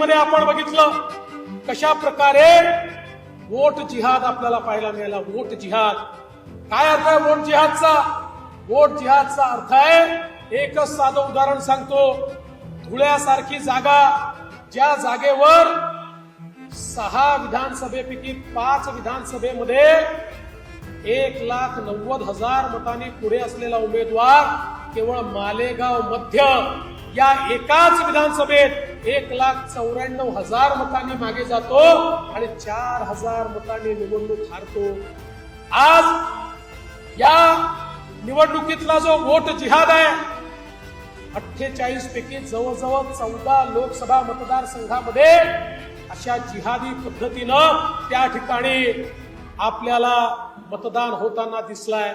मध्ये आपण बघितलं कशा प्रकारे वोट जिहाद आपल्याला पाहायला मिळाला. वोट जिहाद. काय अर्थ आहे वोट जिहादचा? वोट जिहादचा अर्थ आहे एकच साधं उदाहरण सांगतो. धुळ्यासारखी जागा ज्या जागेवर सहा विधानसभेपैकी पाच विधानसभेमध्ये एक लाख नव्वद हजार मतांनी पुढे असलेला उमेदवार केवळ मालेगाव मध्य या एकाच विधानसभेत एक लाख चौऱ्याण्णव हजार मतांनी मागे जातो आणि चार हजार मतांनी निवडणूक हारतो. आज या निवडणुकीतला जो वोट जिहाद आहे अठ्ठेचाळीस पैकी जवळजवळ चौदा लोकसभा मतदारसंघामध्ये अशा जिहादी पद्धतीनं त्या ठिकाणी आपल्याला मतदान होताना दिसलाय.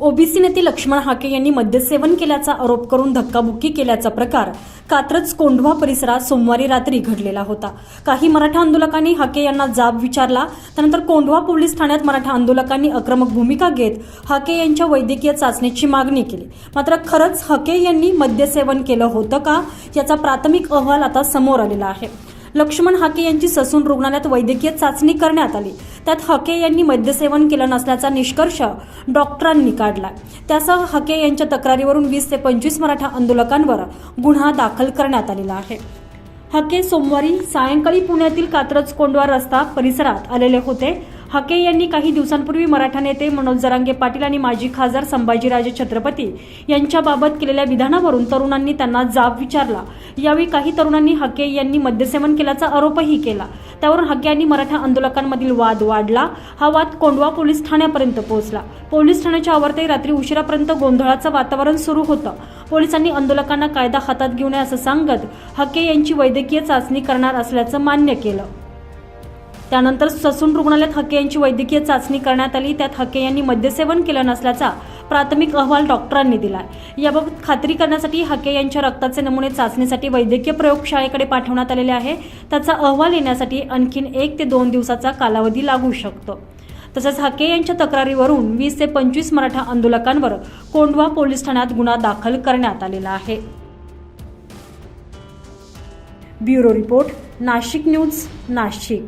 ओबीसी नेते लक्ष्मण हाके यांनी मद्यसेवन केल्याचा आरोप करून धक्काबुक्की केल्याचा प्रकार कात्रज कोंढवा परिसरात सोमवारी रात्री घडलेला होता. काही मराठा आंदोलकांनी हाके यांना जाब विचारला त्यानंतर कोंढवा पोलीस ठाण्यात मराठा आंदोलकांनी आक्रमक भूमिका घेत हाके यांच्या वैद्यकीय चाचणीची मागणी केली. मात्र खरंच हाके यांनी मद्यसेवन केलं होतं का? याचा प्राथमिक अहवाल आता समोर आलेला आहे. लक्ष्मण हाके यांची ससून रुग्णालयात वैद्यकीय चाचणी करण्यात आली. त्यात हके यांनी मद्यसेवन केलं नसल्याचा निष्कर्ष डॉक्टरांनी काढला. त्यासह हके यांच्या तक्रारीवरून वीस ते पंचवीस मराठा आंदोलकांवर गुन्हा दाखल करण्यात आलेला आहे. हके सोमवारी सायंकाळी पुण्यातील कात्रज कोंडवा रस्ता परिसरात आलेले होते. हके यांनी काही दिवसांपूर्वी मराठा नेते मनोज जरांगे पाटील आणि माजी खासदार संभाजीराजे छत्रपती यांच्याबाबत केलेल्या विधानावरून तरुणांनी त्यांना जाब विचारला. यावेळी काही तरुणांनी हके यांनी मद्यसेवन केल्याचा आरोपही केला. त्यावरून हके यांनी मराठा आंदोलकांमधील वाद वाढला. हा वाद कोंडवा पोलीस ठाण्यापर्यंत पोहोचला. पोलीस ठाण्याच्या आवर्ते रात्री उशिरापर्यंत गोंधळाचं वातावरण सुरू होतं. पोलिसांनी आंदोलकांना कायदा हातात घेऊ नये असं सांगत हके यांची वैद्यकीय चाचणी करणार असल्याचं मान्य केलं. त्यानंतर ससून रुग्णालयात हके यांची वैद्यकीय चाचणी करण्यात आली. त्यात हके यांनी मद्यसेवन केलं नसल्याचा प्राथमिक अहवाल डॉक्टरांनी दिला याबाबत खात्री करण्यासाठी हके यांच्या रक्ताचे नमुने चाचणीसाठी वैद्यकीय प्रयोगशाळेकडे पाठवण्यात आलेले आहे. त्याचा अहवाल येण्यासाठी आणखीन एक ते दोन दिवसाचा कालावधी लागू शकतो. तसंच हके यांच्या तक्रारीवरून वीस ते पंचवीस मराठा आंदोलकांवर कोंडवा पोलीस ठाण्यात गुन्हा दाखल करण्यात आलेला आहे. Bureau report Nashik news Nashik.